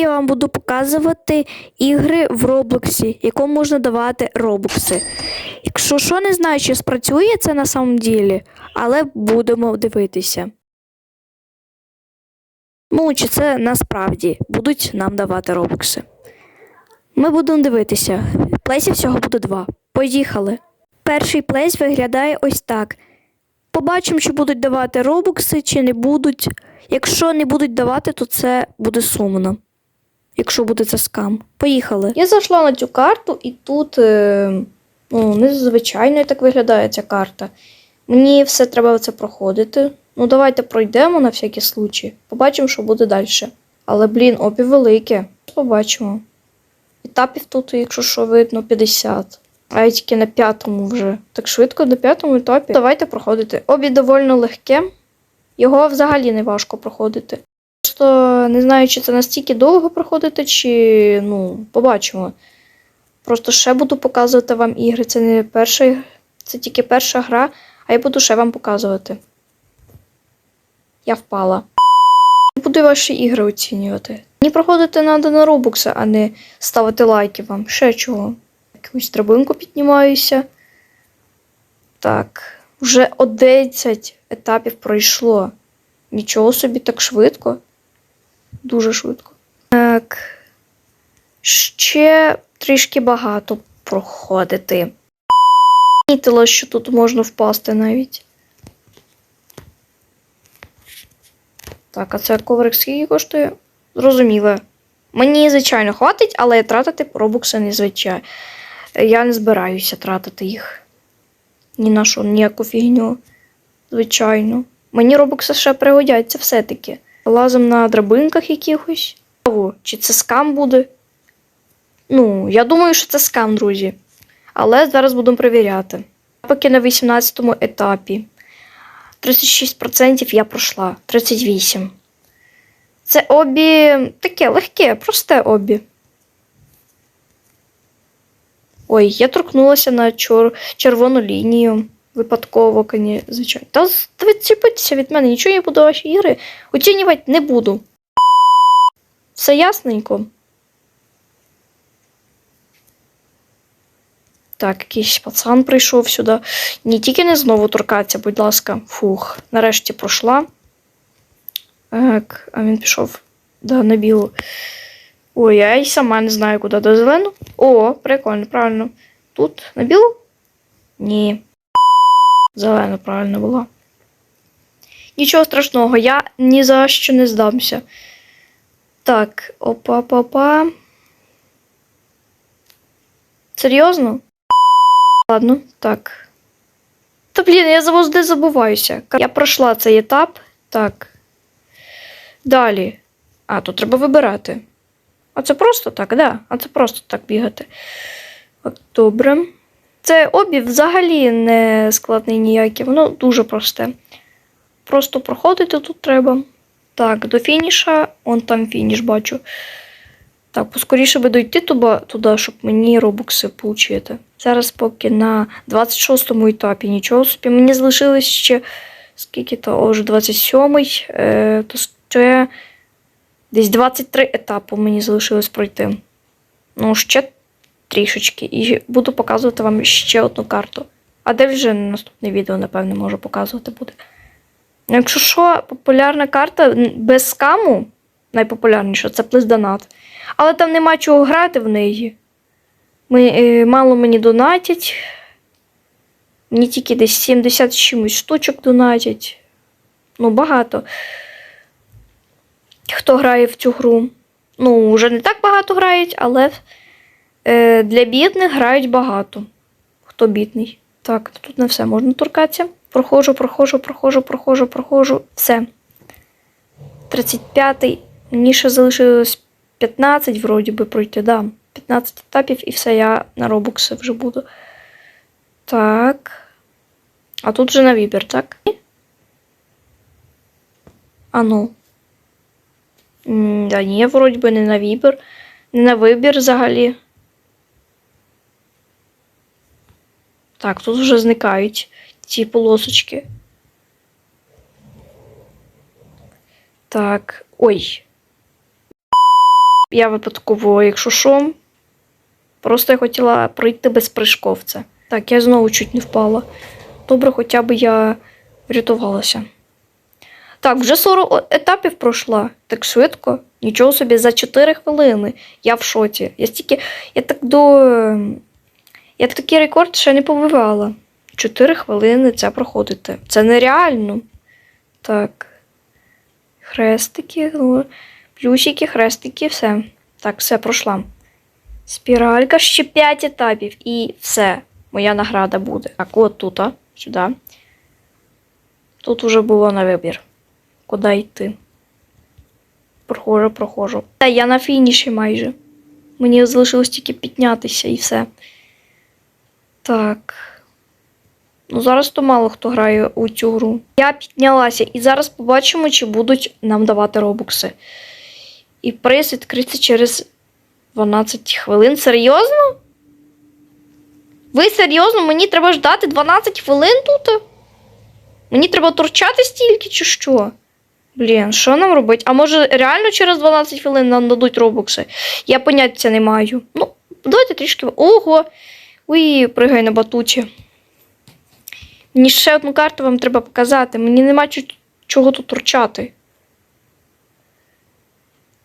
я вам буду показувати ігри в Роблоксі, якому можна давати робокси. Якщо що, не знаю, чи спрацює це на самом ділі, але будемо дивитися. Ну, чи це насправді будуть нам давати робокси. Ми будемо дивитися. Плейсів всього буде два. Поїхали. Перший плейс виглядає ось так. Побачимо, чи будуть давати робокси, чи не будуть. Якщо не будуть давати, то це буде сумно. Якщо буде це скам. Поїхали. Я зайшла на цю карту, і тут е, ну, незвичайно так виглядає ця карта. Мені все треба це проходити. Ну, давайте пройдемо на всякий случай. Побачимо, що буде далі. Але, блін, обі велике. Побачимо. Етапів тут, якщо що, видно, 50. А я тільки на п'ятому вже. Так швидко на п'ятому етапі. Давайте проходити. Обі доволі легке. Його взагалі не важко проходити. Просто не знаю, чи це настільки довго проходити, чи ну, побачимо. Просто ще буду показувати вам ігри. Це не перша, це тільки перша гра, а я буду ще вам показувати. Я впала. Буду ваші ігри оцінювати. Мені проходити треба на Robux, а не ставити лайки вам. Ще чого. Якусь драбинку піднімаюся. Так, вже 11 етапів пройшло. Нічого собі так швидко. Дуже швидко. Так. Ще трішки багато проходити. Помітила, що тут можна впасти навіть. Так, а це коврик скільки коштує? Зрозуміло. Мені, звичайно, хватить, але тратити робокси не звичайно. Я не збираюся тратити їх. Ні на що, ніяку фігню. Звичайно. Мені робокси ще пригодяться все-таки. Лазим на драбинках якихось. Чи це скам буде? Ну, я думаю, що це скам, друзі. Але зараз будемо перевіряти. Поки на 18 етапі. 36% я пройшла. 38%. Це обі таке легке, просте обі. Ой, я торкнулася на чор... червону лінію. Випадково, коні, звичайно. Та відчепитися від мене, нічого я буду ваші ігри оцінювати не буду. Все ясненько. Так, якийсь пацан прийшов сюди. Ні, тільки не знову торкатися, будь ласка. Фух, нарешті пройшла. Так, а він пішов да, на білу. Ой, я й сама не знаю, куди до зелену. О, прикольно, правильно. Тут на білу? Ні. Зелено правильно було. Нічого страшного, я ні за що не здамся. Так, опа-па-па. Серйозно? Ладно, так. Та блін, я завжди забуваюся. Я пройшла цей етап. Так. Далі. А, тут треба вибирати. А це просто так, да. А це просто так бігати. От, добре. Це обі взагалі не складний ніякий, воно дуже просте. Просто проходити тут треба. Так, до фініша, он там фініш бачу. Так, поскоріше би дойти туди, щоб мені робокси отримати. Зараз поки на 26-му етапі нічого собі. Мені залишилось ще скільки то, О, вже 27-й, е, то ще десь 23 етапи мені залишилось пройти. Ну, ще трішечки. І буду показувати вам ще одну карту. А де вже наступне відео, напевне, можу показувати буде. Якщо що, популярна карта без скаму, найпопулярніша, це Плиз Донат. Але там нема чого грати в неї. Ми, е, мало мені донатять. Мені тільки десь 70 чимось штучок донатять. Ну, багато. Хто грає в цю гру? Ну, вже не так багато грають, але е, для бідних грають багато. Хто бідний? Так, тут не все можна торкатися. Проходжу, проходжу, проходжу, проходжу, проходжу. Все. 35-й. Мені ще залишилось 15, вроді би, пройти, да. 15 етапів і все, я на робокси вже буду. Так. А тут вже на вибір, так? А ну. Да ні, вроді би не на вибір. Не на вибір взагалі. Так, тут вже зникають ці полосочки. Так. Ой. Я випадково, якщо що, просто я хотіла пройти без прыжковця. Так, я знову чуть не впала. Добре, хоча б я врятувалася. Так, вже 40 етапів пройшла. Так швидко. Нічого собі, за 4 хвилини. Я в шоці. Я стільки. Я так до. Я такий рекорд ще не побивала. 4 хвилини це проходити. Це нереально. Так. Хрестики, ну, плюсики, хрестики, все. Так, все пройшла. Спіралька, ще 5 етапів, і все. Моя награда буде. Так, от тут, а, сюди. Тут уже було на вибір. Куди йти? Прохожу, прохожу. Та я на фініші майже. Мені залишилось тільки піднятися і все. Так. Ну, зараз то мало хто грає у цю гру. Я піднялася і зараз побачимо, чи будуть нам давати робокси. І приз відкриться через 12 хвилин. Серйозно? Ви серйозно? Мені треба ждати 12 хвилин тут? Мені треба торчати стільки, чи що? Блін, що нам робити? А може реально через 12 хвилин нам дадуть робокси? Я поняття не маю. Ну, давайте трішки. Ого! Уй, пригай на батуті. Мені ще одну карту вам треба показати. Мені нема чого тут торчати.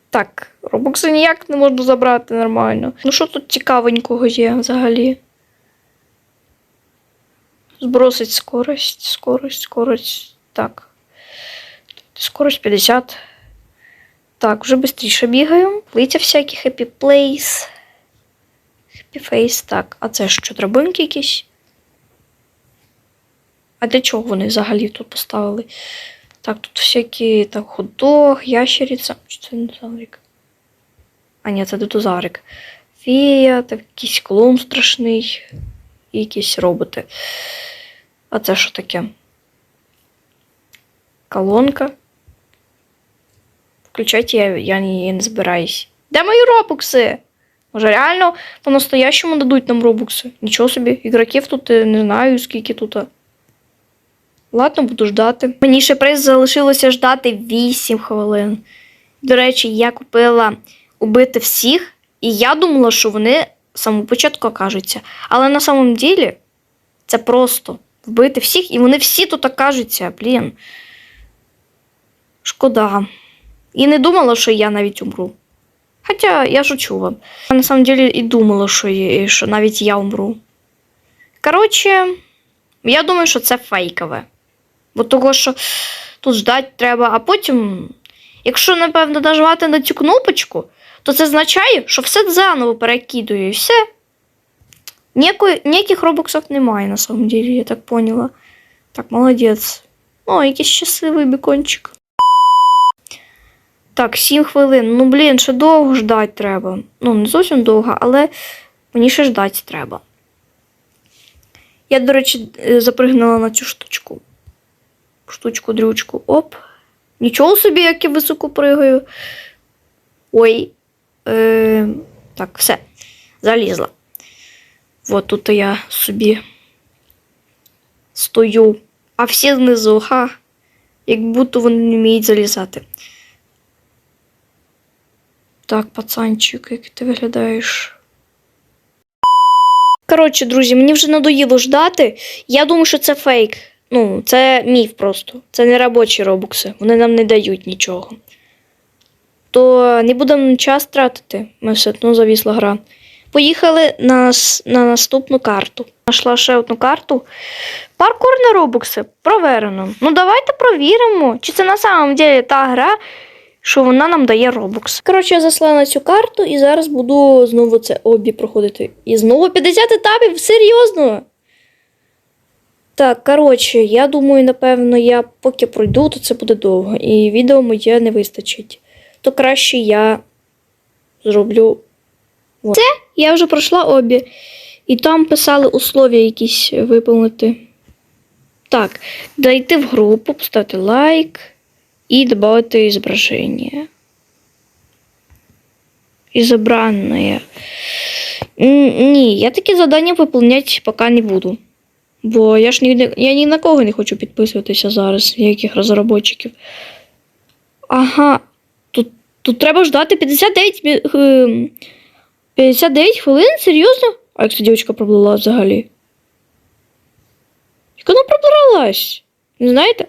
Так, робокси ніяк не можна забрати нормально. Ну що тут цікавенького є взагалі? Збросить скорость, скорость, скорость. Так. Скорость 50. Так, вже швидше бігаю. Лиця всякі Happy Place. Happy Так, а це що, драбинки якісь? А для чого вони взагалі тут поставили? Так, тут всякі так, хот-дог, ящериця. Чи це динозаврик? А, ні, це динозаврик. Фея, так, якийсь клоун страшний. І якісь роботи. А це що таке? Колонка. Включайте, я, я, не, я не збираюсь. Де мої робокси? Може, реально по-настоящему дадуть нам робокси? Нічого собі, ігроків тут е, не знаю, скільки тут. Ладно, буду ждати. Мені ще приз залишилося ждати 8 хвилин. До речі, я купила убити всіх, і я думала, що вони самого початку окажуться. Але на самом ділі це просто вбити всіх, і вони всі тут окажуться, блін. Шкода. І не думала, що я навіть умру. Хоча я шучу вам. Я на самом деле і думала, що, я- що навіть я умру. Коротше, я думаю, що це фейкове. Бо того, що тут ждати треба, а потім, якщо, напевно, нажимати на цю кнопочку, то це означає, що все заново перекидує і все. Ніякої, ніяких робоксів немає, на самом деле, я так поняла. Так, молодець. О, якийсь щасливий бікончик. Так, 7 хвилин. Ну, блін, ще довго ждати треба. Ну, не зовсім довго, але мені ще ждати треба. Я, до речі, е, запригнула на цю штучку. Штучку-дрючку. Оп. Нічого собі, як я високо пригаю. Ой. Е, так, все. Залізла. От тут я собі стою. А всі знизу, ха. Як будто вони не вміють залізати. Так, пацанчик, як ти виглядаєш. Коротше, друзі, мені вже надоїло ждати. Я думаю, що це фейк. Ну, це міф просто. Це не робочі робокси. Вони нам не дають нічого. То не будемо час тратити. Ми все одно завісла гра. Поїхали на, на наступну карту. Нашла ще одну карту. Паркур на робокси. Проверено. Ну, давайте провіримо, чи це на самом деле та гра, що вона нам дає робокс. Коротше, я зайшла на цю карту і зараз буду знову це обі проходити. І знову 50 етапів, серйозно. Так, коротше, я думаю, напевно, я поки пройду, то це буде довго. І відео моє не вистачить. То краще я зроблю. Це я вже пройшла обі. І там писали условия якісь виповнити. Так, дойти в групу, поставити лайк и добавить изображение. Избранное. Н- Ні, я такі завдання виповняти поки не буду. Бо я ж ні, я ні на кого не хочу підписуватися зараз, ніяких розробників. Ага, тут Тут треба ждати 59, ем, 59 хвилин? Серйозно? А як ця дівчинка проплила взагалі? Як вона пробралась? Не знаєте?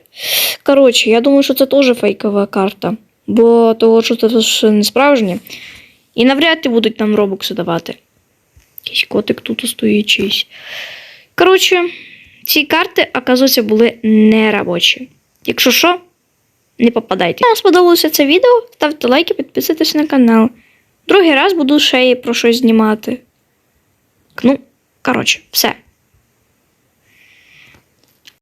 Коротше, я думаю, що це теж фейкова карта. Бо того, що це ж не справжнє. І навряд чи будуть нам робокси давати. Якийсь котик тут стоїть чийсь. Коротше, ці карти, оказується, були неробочі. Якщо що, не попадайте. Якщо вам сподобалося це відео, ставте лайки, підписуйтесь на канал. Другий раз буду ще і про щось знімати. Ну, коротше, все.